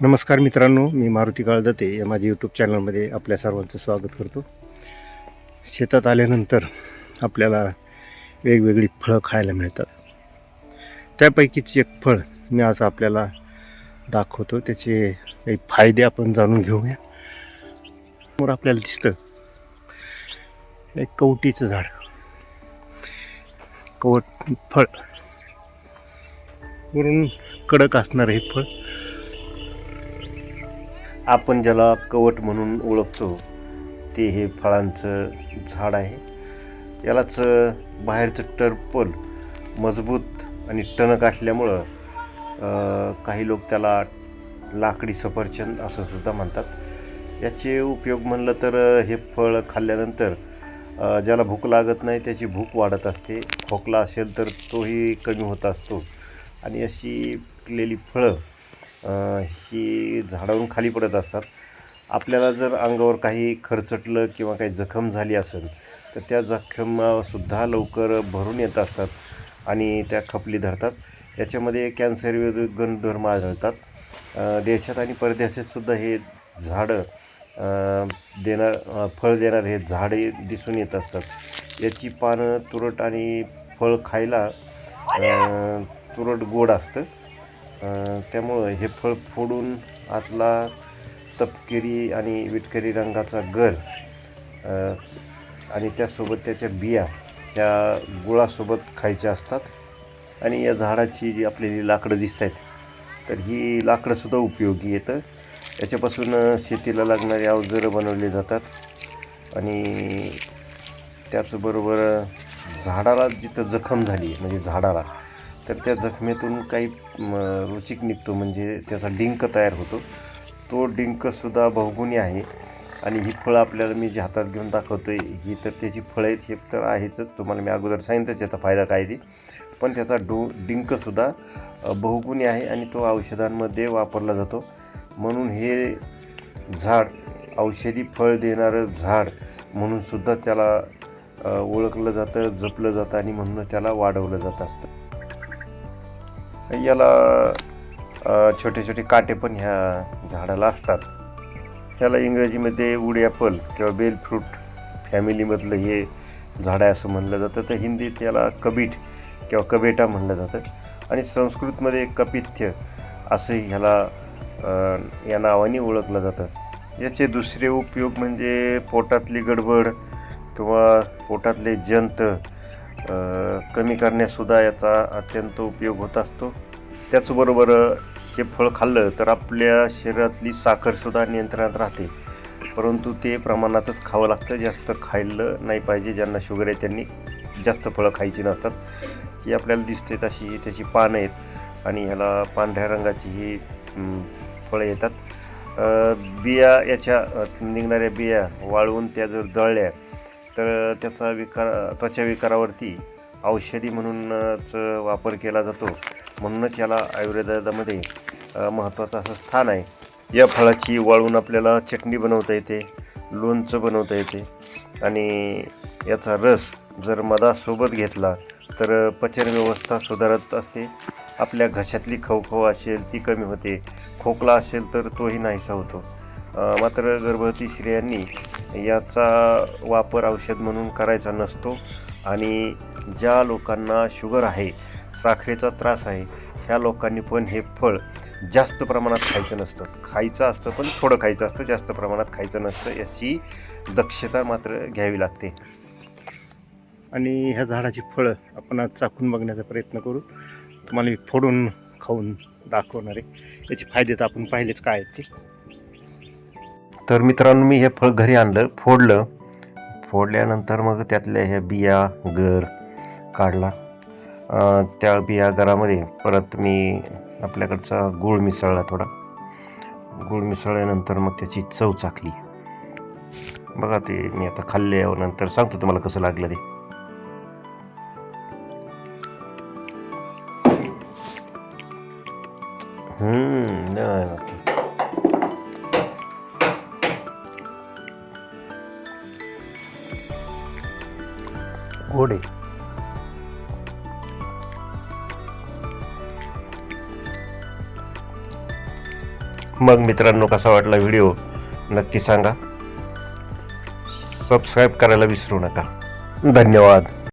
नमस्कार मित्रांनो मी मारुती काळदते या माझ्या यूट्यूब चॅनलमध्ये आपल्या सर्वांचं स्वागत करतो. शेतात आल्यानंतर आपल्याला वेगवेगळी फळं खायला मिळतात. त्यापैकीच एक फळ मी आज आपल्याला दाखवतो. त्याचे काही फायदे आपण जाणून घेऊया. समोर आपल्याला दिसतं एक कवटीचं झाड. कवट फळ. वरून कडक असणारं हे फळ. आपण ज्याला कवट म्हणून ओळखतो ते हे फळांचं झाड आहे. यालाच बाहेरचं टर्पल मजबूत आणि टणक असल्यामुळं काही लोक त्याला लाकडी सफरचंद असं सुद्धा म्हणतात. याचे उपयोग म्हणलं तर हे फळ खाल्ल्यानंतर ज्याला भूक लागत नाही त्याची भूक वाढत असते. खोकला असेल तर तोही कमी होत असतो. आणि अशी पिकलेली फळं ही झाडावरून खाली पडत असतात. आपल्याला जर अंगावर काही खरचटलं किंवा काही जखम झाली असेल तर त्या जखमासुद्धा लवकर भरून येत असतात आणि त्या खपली धरतात. याच्यामध्ये कॅन्सर विरुद्ध गुणधर्म आढळतात. देशात आणि परदेशातसुद्धा हे झाडं देणार फळ देणारे हे झाडे दिसून येत असतात. याची पानं तुरट आणि फळ खायला तुरट गोड असतं. त्यामुळं हे फळ फोडून आतला तपकिरी आणि विटकरी रंगाचा गर आणि त्यासोबत त्याच्या बिया त्या गुळासोबत खायच्या असतात. आणि या झाडाची जी आपल्याली लाकडं दिसत आहेत तर ही लाकडंसुद्धा उपयोगी येतं. याच्यापासून शेतीला लागणारी अवजारं बनवली जातात. आणि त्याचबरोबर झाडाला जिथं जखम झाली म्हणजे झाडाला तर त्या जखमेतून काही रुचिक निघतो म्हणजे त्याचा डिंक तयार होतो. तो डिंकसुद्धा बहुगुणी आहे आणि ही फळं आपल्याला मी जी हातात घेऊन दाखवतो आहे ही तर त्याची फळं आहेत हे तर आहेच तुम्हाला मी अगोदर सांगितलंच याचा फायदा काय ती. पण त्याचा डो डिंकसुद्धा बहुगुणी आहे आणि तो औषधांमध्ये वापरला जातो. म्हणून हे झाड औषधी फळ देणारं झाड म्हणूनसुद्धा त्याला ओळखलं जातं जपलं जातं आणि म्हणूनच त्याला वाढवलं जात असतं. याला छोटे छोटे काटे पण ह्या झाडाला असतात. ह्याला इंग्रजीमध्ये उड्यापल ॲपल किंवा बेल फ्रूट फॅमिलीमधलं हे झाड आहे असं म्हणलं जातं. तर हिंदीत याला कबीट किंवा कबेटा म्हणलं जातं. आणि संस्कृतमध्ये कपिथ्य असंही ह्याला या नावाने ओळखलं जातं. याचे दुसरे उपयोग म्हणजे पोटातली गडबड किंवा पोटातले जंत कमी करण्यासुद्धा याचा अत्यंत उपयोग होत असतो. त्याचबरोबर हे फळ खाल्लं तर आपल्या शरीरातली साखरसुद्धा नियंत्रणात राहते. परंतु ते प्रमाणातच खावं लागतं जास्त खाल्लं नाही पाहिजे ज्यांना शुगर आहे त्यांनी जास्त फळं खायची नसतात. ही आपल्याला दिसते तशी त्याची पानं आहेत आणि ह्याला पांढऱ्या रंगाची ही फळं येतात. बिया याच्या निघणाऱ्या बिया वाळवून त्या जर दळल्या तर त्याचा विकार त्वचा विकारावरती औषधी म्हणूनच वापर केला जातो. म्हणूनच याला आयुर्वेदामध्ये महत्त्वाचं असं स्थान आहे. या फळाची वाळून आपल्याला चटणी बनवता येते लोणचं बनवता येते. आणि याचा रस जर मधासोबत घेतला तर पचन व्यवस्था सुधारत असते. आपल्या घशातली खवखव असेल ती कमी होते. खोकला असेल तर तोही नाहीसा होतो. मात्र गर्भवती स्त्रियांनी याचा वापर औषध म्हणून करायचा नसतो. आणि ज्या लोकांना शुगर आहे साखरेचा त्रास आहे. ह्या लोकांनी पण हे फळ जास्त प्रमाणात खायचं नसतं. खायचं असतं पण थोडं खायचं असतं जास्त प्रमाणात खायचं नसतं याची दक्षता मात्र घ्यावी लागते. आणि ह्या झाडाची फळं आपण आज चाकून बघण्याचा प्रयत्न करू. तुम्हाला मी फोडून खाऊन दाखवणार आहे. याचे फायदे तर आपण पाहिलेच काय आहेत ते. तर मित्रांनो मी हे फळ घरी आणलं फोडलं. फोडल्यानंतर मग त्यातल्या ह्या बिया गर काढला. त्या बिया गरामध्ये परत मी आपल्याकडचा गूळ मिसळला थोडा. गूळ मिसळल्यानंतर मग त्याची चव चाकली. बघा ते मी आता खाल्ले नंतर सांगतो तुम्हाला कसं लागलं ते. गोड आहे. मग मित्रांनो कसा वाटला व्हिडिओ नक्की सांगा. सबस्क्राईब करायला विसरू नका. धन्यवाद.